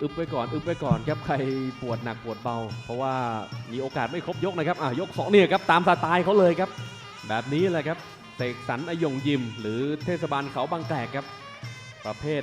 อึบไปก่อนอึบไปก่อนครับใครปวดหนักปวดเบา เพราะว่ามีโอกาสไม่ครบยกนะครับอะยกสองเนี่ยครับตามสไตล์เขาเลยครับ แบบนี้แหละครับเสกสรรอยงยิม หรือเทศบาลเขาบางแกรกครับ ประเภท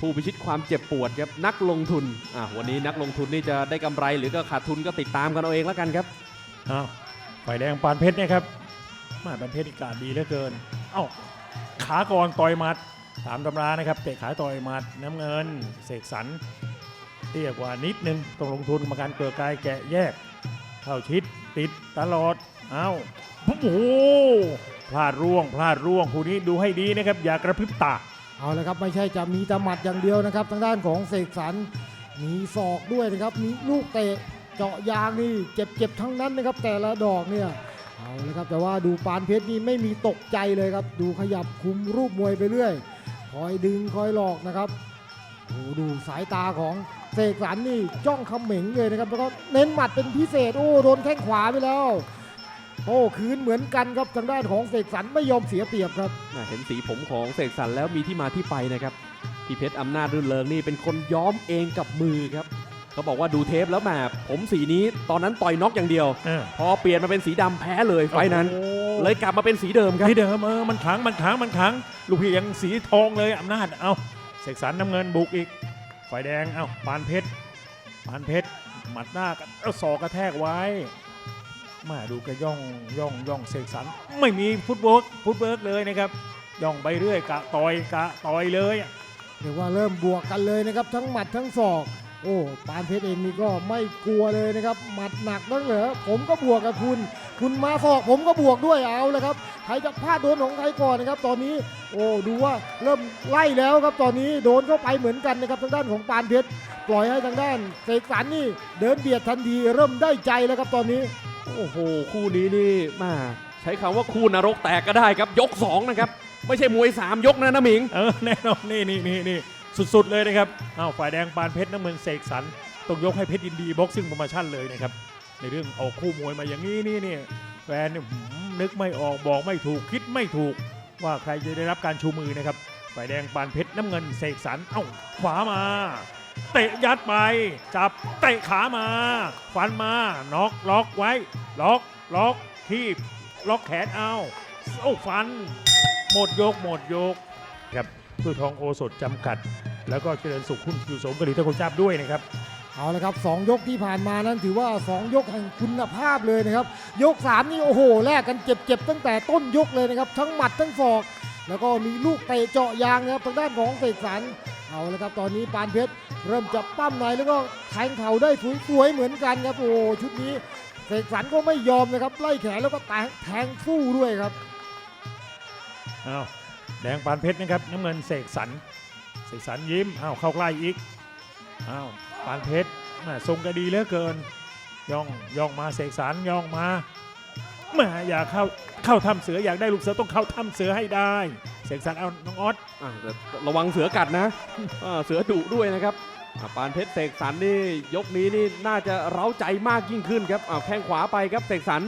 ผู้พิชิตความเจ็บปวดครับนักลงทุนอะวันนี้นักลงทุนนี่จะได้กำไรหรือก็ขาดทุนก็ติดตามกันเอาเองแล้วกันครับอ้าวฝ่ายแดงปานเพชรเนี่ยครับมาปานเพชรอีการดีเหลือเกินเอ้าขาก่อนต่อยมัดตามตำรานะครับเตะขาต่อยมัดน้ำเงิน เสกสรร ตี้ยกว่านิดนึงต้องลงทุนกรรมการเกลือกายแกะแยก เข้าชิดติดตลอด เอ้าโอ้โหพลาดร่วง พลาดร่วงคู่นี้ดูให้ดีนะครับ อย่ากระพริบตาเอาละครับไม่ใช่จะมีต่หมัดอย่างเดียวนะครับ ทางด้านของเสกสรรมีศอกด้วยนะครับ มีลูกเตะเจาะยางนี่เจ็บๆทั้งนั้นนะครับ แต่ละดอกเนี่ยเอาละครับแต่ว่าดูปานเพชรนี่ไม่มีตกใจเลยครับ ดูขยับคุมรูปมวยไปเรื่อย คอยดึงคอยหลอกนะครับโอ้ดูสายตาของ เสกสรรนี่จ้องเขม็งเลยนะครับแล้วก็เน้นหมัดเป็นพิเศษโอ้โดนแข้งขวาไปแล้ว โอ้คืนเหมือนกันครับทางด้านของเสกสรรไม่ยอมเสียเปรียบครับน่าเห็นสีผมของเสกสรรแล้วมีที่มาที่ไปนะครับพี่เพชรอำนาจรื่นเริงนี่เป็นคนย้อมเองกับมือครับเขาบอกว่าดูเทปแล้วแหมผมสีนี้ตอนนั้นต่อยน็อกอย่างเดียว เออ พอเปลี่ยนมาเป็นสีดำแพ้เลยไฟล์นั้น โอ้โหเลยกลับมาเป็นสีเดิมครับ ที่เดิมเออมันขังมันขังมันขังลูกพี่ยังสีทองเลยอำนาจเอาเสกสรรน้ำเงินบุกอีก ฝ่ายแดงเอ้าปานเพชรปานเพชรหมัดหน้ากันเอาศอกกระแทกไว้มาดูกระย่องย่องย่องเสกสรรไม่มีฟุตเวิร์กฟุตเวิร์กเลยนะครับย่องไปเรื่อยกะต่อยกะต่อยเลยเรียกว่าเริ่มบวกกันเลยนะครับทั้งหมัดทั้งศอก โอ้ปานเพชรเองนี่ก็ไม่กลัวเลยนะครับหมัดหนักนั่นเหรอผมก็บวกกับคุณ คุณมาศอกผมก็บวกด้วยเอาเลยครับใครจะพลาดโดนของใครก่อนนะครับ ตอนนี้โอ้ดูว่าเริ่มไล่แล้วครับตอนนี้โดนเข้าไปเหมือนกันนะครับทางด้านของปานเพชรปล่อยให้ทางด้านเสกสรรนี่เดินเบียดทันทีเริ่มได้ใจแล้วครับตอนนี้ โอ้โห คู่นี้นี่มาใช้คำว่าคู่นรกแตกก็ได้ครับยก 2 นะครับ ไม่ใช่มวย 3 ยกนะนะหมิง เออแน่นอนนี่นี่นี่นี่ สุดๆเลยนะครับเอ้าฝ่ายแดงปานเพชรน้ำเงินเสกสรรต้องยกให้เพชรยินดีบ็อกซิ่งโปรโมชั่นเลยนะครับในเรื่องเอาคู่มวยมาอย่างนี้นี่นี่แฟนเนี่ยหืมนึกไม่ออกบอกไม่ถูกคิดไม่ถูก ว่าใครจะได้รับการชูมือนะครับฝ่ายแดงปานเพชรน้ำเงินเสกสรรเอ้าขวามา เตะยัดไป จับเตะขามา ฟันมาน็อกล็อกไว้ ล็อกล็อกทีบล็อกแขนเอาโอ้ฟัน หมดยกหมดยกครับ ตู้ทองโอสถจำกัด แล้วก็เจริญสุขคุณคิวสมกรีทคุณจับด้วยนะครับเอาละครับสองยกที่ผ่านมานั้นถือว่า 2 ยกแห่งคุณภาพเลยนะครับ ยก 3 นี่โอ้โหแลกกันเจ็บๆตั้งแต่ต้นยกเลยนะครับ ทั้งหมัดทั้งศอก แล้วก็มีลูกเตะเจาะยางนะครับทางด้านของเสกสรรเอาละครับตอนนี้ปานเพชรเริ่มจับปั้มในแล้วก็แทงเข่าได้สวยๆเหมือนกันครับโอ้โหชุดนี้เสกสรรก็ไม่ยอมนะครับไล่แขนแล้วก็แทงแทงสู้ด้วยครับอ้าวแดงปานเพชรนะครับน้ำเงินเสกสรรเสกสรรยิ้มอ้าวเข้าใกล้อีกอ้าวปานเพชรแม่ทรงก็ดีเหลือเกิน ย่องย่องมาเสกสรรย่องมาแม่อยากเข้าเข้าถ้ำเสืออยากได้ลูกเสือต้องเข้าถ้ำเสือให้ได้ เสกสรรเอาน้องออสอะแต่ระวังเสือกัดนะอ่าเสือดุด้วยนะครับอะปานเพชรเสกสรรนี่ยกนี้นี่น่าจะเร้าใจมากยิ่งขึ้นครับอ่าวแข้งขวาไปครับเสกสรร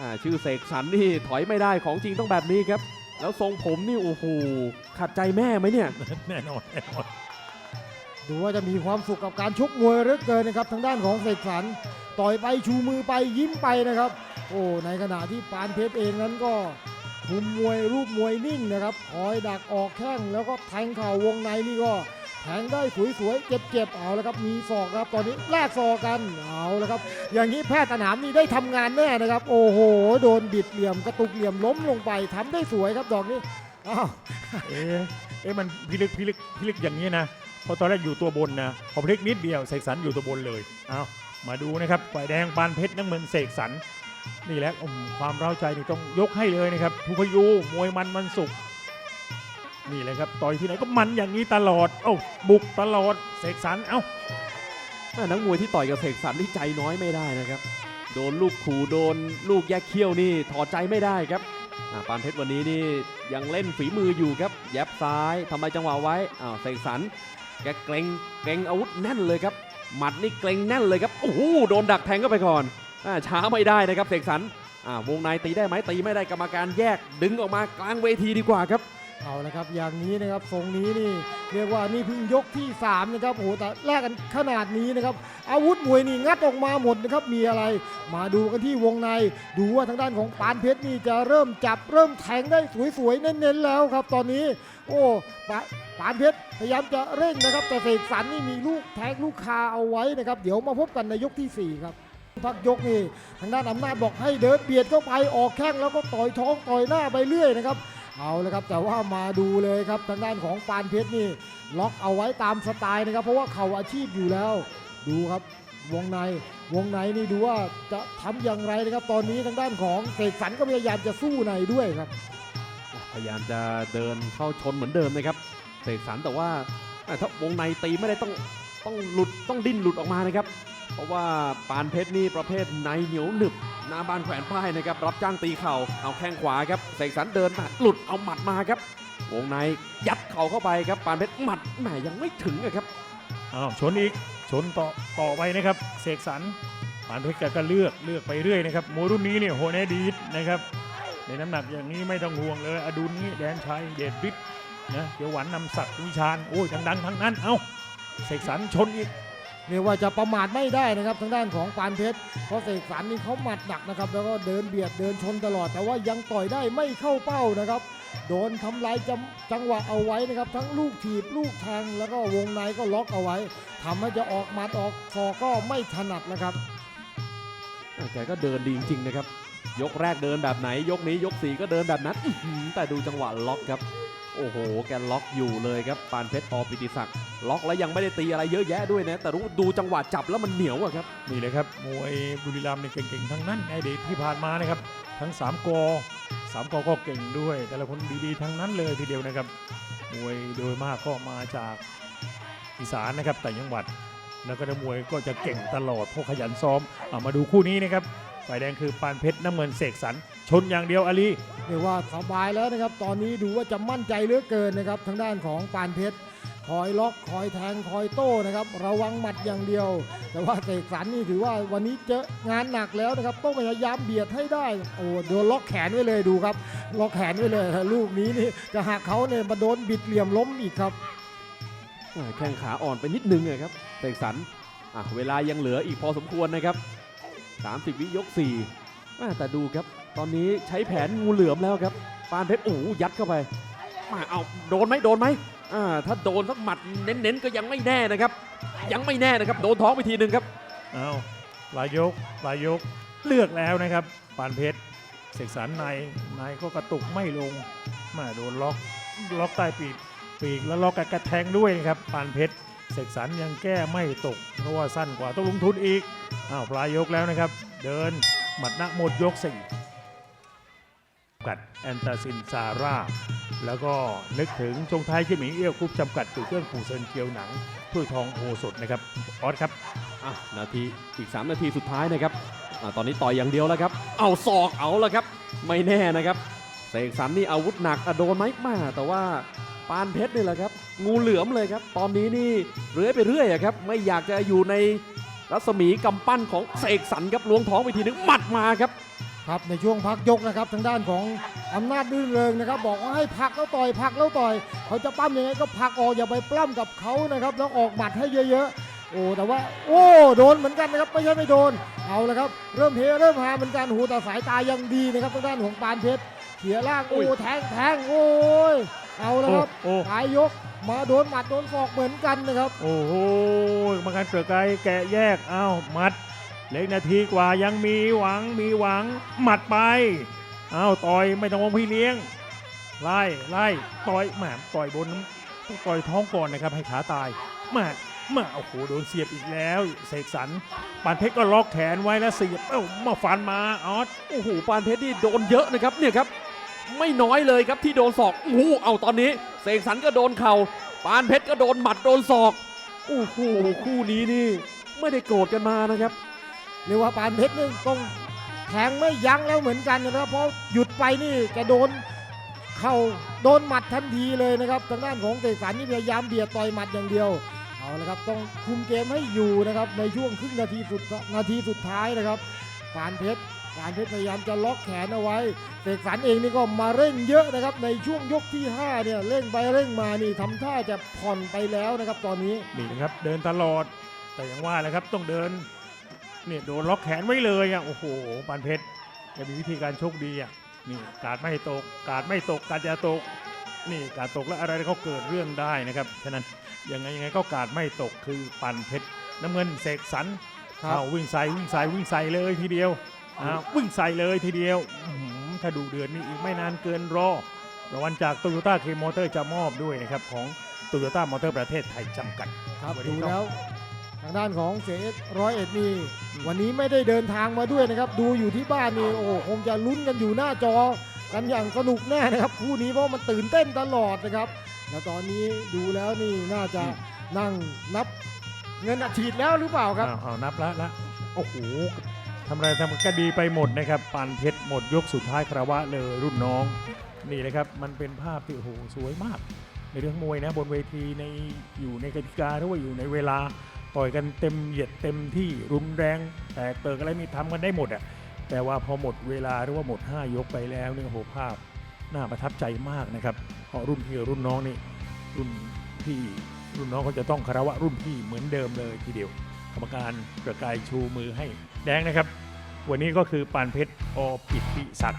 อ่าชื่อเสกสรรนี่ถอยไม่ได้ของจริงต้องแบบนี้ครับ แล้วทรงผมนี่โอ้โหขัดใจแม่ไหมเนี่ย แน่นอนแน่นอนดูว่าจะมีความสุขกับการชกมวยเหลือเกินนะครับ ทางด้านของเสกสรรต่อยไปชูมือไปยิ้มไปนะครับ โอ้ในขณะที่ปานเพชรเองนั้นก็คุมมวยรูปมวยนิ่งนะครับคอยดักออกแข้งแล้วก็แทงเข่าวงในนี่ก็ แทงได้สวยๆเจ็บๆเอาแล้วครับมีศอกครับตอนนี้แลกศอกกันเอาแล้วครับ อย่างนี้แพทย์สนามนี่ได้ทำงานแน่นะครับ โอ้โห โดนบิดเหลี่ยมกระตุกเหลี่ยมล้มลงไปทำได้สวยครับดอกนี้อ้าวเอ๊ะเอ๊ะมันพิลึกพิลึกพิลึกอย่างนี้นะเพราะตอนแรกอยู่ตัวบนนะพอพลิกนิดเดียวเสกสรรอยู่ตัวบนเลยเอามาดูนะครับฝ่ายแดงปานเพชรน้ำเงินเสกสรรนี่แหละความเร้าใจนี่ต้องยกให้เลยนะครับผู้พยูมวยมันมันสุก นี่เลยครับต่อยที่ไหนก็มันอย่างนี้ตลอด เอ้าบุกตลอดเสกสรรเอ้านักมวยที่ต่อยกับเสกสรรนี่ใจน้อยไม่ได้นะครับ โดนลูกขู่โดนลูกแยกเขี้ยวนี่ถอดใจไม่ได้ครับปานเพชรวันนี้นี่ยังเล่นฝีมืออยู่ครับแยบซ้ายทำลายจังหวะไว้อ้าวเสกสรรแกเกรงเกรงอาวุธแน่นเลยครับหมัดนี่เกรงแน่นเลยครับโอ้โหโดนดักแทงเข้าไปก่อนอช้าไม่ได้นะครับเสกสรรวงในตีได้ไหมตีไม่ได้กรรมการแยกดึงออกมากลางเวทีดีกว่าครับ เอาละครับอย่างนี้นะครับทรงนี้นี่เรียกว่านี่เพิ่งยกที่สามนะครับโอ้โหแต่แลกกันขนาดนี้นะครับอาวุธมวยนี่งัดออกมาหมดนะครับมีอะไร มาดูกันที่วงในดูว่าทางด้านของปานเพชรนี่จะเริ่มจับเริ่มแทงได้สวยๆเน้นๆแล้วครับ ตอนนี้ โอ้ปาปานเพชรพยายามจะเร่งนะครับ แต่เสกสรรนี่มีลูกแทงลูกคาเอาไว้นะครับ เดี๋ยวมาพบกันในยกที่สี่ครับพักยกนี่ทางด้านอำนาจบอกให้เดินเบียดเข้าไปออกแข้งแล้วก็ต่อยท้องต่อยหน้าไปเรื่อยนะครับ เอาเลยครับแต่ว่ามาดูเลยครับทางด้านของปานเพชรนี่ล็อกเอาไว้ตามสไตล์นะครับ เพราะว่าเขาอาชีพอยู่แล้ว ดูครับวงในวงในนี่ดูว่าจะทำอย่างไรนะครับ ตอนนี้ทางด้านของเสกสรรก็พยายามจะสู้ในด้วยครับ พยายามจะเดินเข้าชนเหมือนเดิมนะครับเสกสรรแต่ว่าถ้าวงในตีไม่ได้ต้องต้องหลุดต้องดิ้นหลุดออกมานะครับ เพราะว่าปานเพชรนี่ประเภทในเหนียวหนึบหน้าบานแขวนป้ายนะครับรับจ้างตีเข่าเอาแข้งขวาครับเสกสรรเดินมาหลุดเอาหมัดมาครับ วงในยัดเข่าเข้าไปครับปานเพชรหมัดแหมยังไม่ถึงอะครับอ้าวชนอีกชนต่อต่อไปนะครับเสกสรรปานเพชรก็เลือกเลือกไปเรื่อยนะครับมวยรุ่นนี้เนี่ยโหแน่ดีดนะครับในน้ำหนักอย่างนี้ไม่ต้องห่วงเลย อดุลนี่แดนชัยเดชฤทธิ์นะเขียวหวานนำศักดิ์วิชาญโอ้ยดังๆทั้งนั้น เอ้าเสกสรรชนอีก เรียกว่าจะประมาทไม่ได้นะครับทางด้านของปานเพชรเพราะเสกสรรนี่เขาหมัดหนักนะครับ แล้วก็เดินเบียดเดินชนตลอด แต่ว่ายังต่อยได้ไม่เข้าเป้านะครับ โดนทำลายจจังหวะเอาไว้นะครับ ทั้งลูกถีบลูกแทงแล้วก็วงในก็ล็อกเอาไว้ทำให้จะออกหมัดออกคอก็ไม่ถนัดนะครับแกก็เดินดีจริงๆนะครับ ยกแรกเดินแบบไหน ยกนี้ยกสี่ก็เดินแบบนั้นแต่ดูจังหวะล็อกครับ โอ้โห แกล็อกอยู่เลยครับปานเพชรอปิติศักดิ์ล็อกแล้วยังไม่ได้ตีอะไรเยอะแยะด้วยนะ แต่รู้ดูจังหวะจับแล้วมันเหนียวอะครับ นี่เลยครับ มวยบุรีรัมย์เนี่ยเก่งๆ ทั้งนั้นในอดีตที่ผ่านมานะครับ ทั้ง 3กอ3กอก็เก่งด้วย แต่ละคนดีๆ ทั้งนั้นเลยทีเดียวนะครับ มวยโดยมากก็มาจากอีสานนะครับแต่จังหวัด แล้วก็นักมวยก็จะเก่งตลอดเพราะขยันซ้อมเอามาดูคู่นี้นะครับ ฝ่ายแดงคือปานเพชรน้ำเงินเสกสรรชนอย่างเดียวอาลีเรียกว่าสบายแล้วนะครับ ตอนนี้ดูว่าจะมั่นใจเหลือเกินนะครับ ทางด้านของปานเพชรคอยล็อกคอยแทงคอยโต้นะครับ ระวังหมัดอย่างเดียว แต่ว่าเสกสรรนี่ถือว่าวันนี้เจองานหนักแล้วนะครับต้องพยายามเบียดให้ได้โอ้โดนล็อกแขนไว้เลยดูครับ ล็อกแขนไว้เลยลูกนี้นี่จะหักเขาเนี่ยมาโดนบิดเหลี่ยมล้มอีกครับอ่าแข้งขาอ่อนไปนิดนึงอะครับเสกสรรอะเวลายังเหลืออีกพอสมควรนะครับ 30 วิยก4อ่าแต่ดูครับ ตอนนี้ใช้แผนงูเหลือมแล้วครับ ปานเพชรโอ้ยัดเข้าไปมาเอาโดนไหมโดนไหมอ่าถ้าโดนสักหมัดเน้นๆ ก็ยังไม่แน่นะครับ ยังไม่แน่นะครับ โดนท้องไปทีหนึ่งครับเอาลายยกลายยกเลือกแล้วนะครับ ปานเพชรเสกสรรในในก็กระตุกไม่ลงมาโดนล็อกล็อกใต้ปีกปีกแล้วล็อกกับกระแทงด้วยนะครับ ปานเพชร เสกสรรยังแก้ไม่ตก เพราะว่าสั้นกว่าต้องลงทุนอีก อ้าวปลายยกแล้วนะครับ เดินหมัดหน้าหมดยกสี่กัดแอนตาซินซาร่า แล้วก็นึกถึงชงไทยที่หมิงเอี้ยวกรุ๊ปจำกัดสู่เครื่องผูเซินเกียวหนังถ้วยทองโอสถนะครับ ออสครับอะนาทีอีก 3 นาทีสุดท้ายนะครับอตอนนี้ต่อยอย่างเดียวแล้วครับ เอาศอกเอาแล้วครับ ไม่แน่นะครับเสกสรรนี่อาวุธหนักอะโดนไหมมาแต่ว่าปานเพชรนี่แหละครับ งูเหลือมเลยครับ ตอนนี้นี่เรื่อยไปเรื่อยครับ ไม่อยากจะอยู่ในรัศมีกำปั้นของเสกสรรครับล้วงท้องไปทีนึงหมัดมาครับ ครับในช่วงพักยกนะครับ ทางด้านของอำนาจดื้อเริงนะครับ บอกว่าให้พักแล้วต่อยพักแล้วต่อย เขาจะปั้มยังไงก็พักออกอย่าไปปล้ำกับเขานะครับ แล้วออกหมัดให้เยอะๆ โอ้แต่ว่า โอ้โดนเหมือนกันนะครับไม่ใช่ไม่โดนเอาละครับ เริ่มเฮเริ่มหาเหมือนกันหูแต่สายตายังดีนะครับทางด้านของปานเพชรเขียล่างโอ้อุ้ยแทงแทงโอ้ย เอาละครับโอ้ปลายยกมาโดนหมัดโดนศอกเหมือนกันนะครับ โอ้โหกรรมาการเกลือไกรแกะแยกเอ้าหมัดเล็กนาทีกว่ายังมีหวังมีหวังหมัดไปเอ้าต่อยไม่ต้องมองพี่เลี้ยง ไล่ไล่ต่อยแหมต่อยบนต้องต่อยท้องก่อนนะครับให้ขาตายแหมามาโอ้โหโดนเสียบอีกแล้วเสกสรรปานเพชรก็ล็อกแขนไว้แล้วเสียบเอ้ามาฟันมาออส โอ้โหปานเพชรนี่โดนเยอะนะครับเนี่ยครับ ไม่น้อยเลยครับที่โดนศอกโอ้โหเอาตอนนี้ เสกสรรก็โดนเข่าปานเพชรก็โดนหมัดโดนศอกโอ้โหคู่นี้นี่ไม่ได้โกรธกันมานะครับ เรียกว่าปานเพชรนี่ต้องแทงไม่ยั้งแล้วเหมือนกันนะครับเพราะหยุดไปนี่จะโดนเข่าโดนหมัดทันทีเลยนะครับทางด้านของเสกสรรนี่พยายามเบียดต่อยหมัดอย่างเดียวเอาละครับต้องคุมเกมให้อยู่นะครับในช่วงครึ่งนาทีสุดนาทีสุดท้ายนะครับปานเพชร ปานเพชรพยายามจะล็อกแขนเอาไว้เสกสรรเองนี่ก็มาเร่งเยอะนะครับ ในช่วงยกที่ห้าเนี่ยเร่งไปเร่งมานี่ทำท่าจะผ่อนไปแล้วนะครับ ตอนนี้นี่นะครับเดินตลอดแต่อย่างว่าแหละครับต้องเดินเนี่ยโดนล็อกแขนไว้เลยอะโอ้โหปานเพชรแกมีวิธีการโชคดีอะนี่การไม่ตกการไม่ตกการจะตกนี่การตกแล้วอะไรก็เกิดเรื่องได้นะครับฉะนั้นยังไงยังไงก็การไม่ตกคือปานเพชรน้ำเงินเสกสรรครับเอาวิ่งใส่วิ่งใส่วิ่งใส่เลยทีเดียว อ้าววิ่งใส่เลยทีเดียวอื้อหือถ้าดูเดือนนี้อีกไม่นานเกินรอรางวัลจากโตโยต้าเคมอเตอร์จะมอบด้วยนะครับของโตโยต้ามอเตอร์ประเทศไทยจำกัด ครับวันนี้ดูต้องแล้วทางด้านของเสสร้อยเอ็ดนี่วันนี้ไม่ได้เดินทางมาด้วยนะครับ ดูอยู่ที่บ้านนี่โอ้โหคงจะลุ้นกันอยู่หน้าจอกันอย่างสนุกแน่นะครับคู่นี้เพราะมันตื่นเต้นตลอดนะครับ แล้วตอนนี้ดูแล้วนี่น่าจะนั่งนับเงินอัดฉีดแล้วหรือเปล่าครับ เอาเอานับแล้วละโอ้โห ทำอะไรทำก็ดีไปหมดนะครับปานเพชรหมดยกสุดท้ายคารวะเลยรุ่นน้องนี่นะครับมันเป็นภาพที่โอ้โหสวยมาก ในเรื่องมวยนะบนเวทีในอยู่ในกติกาหรือว่าอยู่ในเวลาต่อยกันเต็มเหยียดเต็มที่รุนแรง แต่เติกอะไรนี่ทำกันได้หมดอะแต่ว่าพอหมดเวลาหรือว่าหมด 5 ยกไปแล้วเนี่ยโหภาพน่าประทับใจมากนะครับเพราะรุ่นพี่รุ่นน้องนี่รุ่นพี่รุ่นน้องเขาจะต้องคารวะรุ่นพี่เหมือนเดิมเลยทีเดียว กรรมการประกายชูมือให้แดงนะครับ วันนี้ก็คือปานเพชรอปิติศักดิ์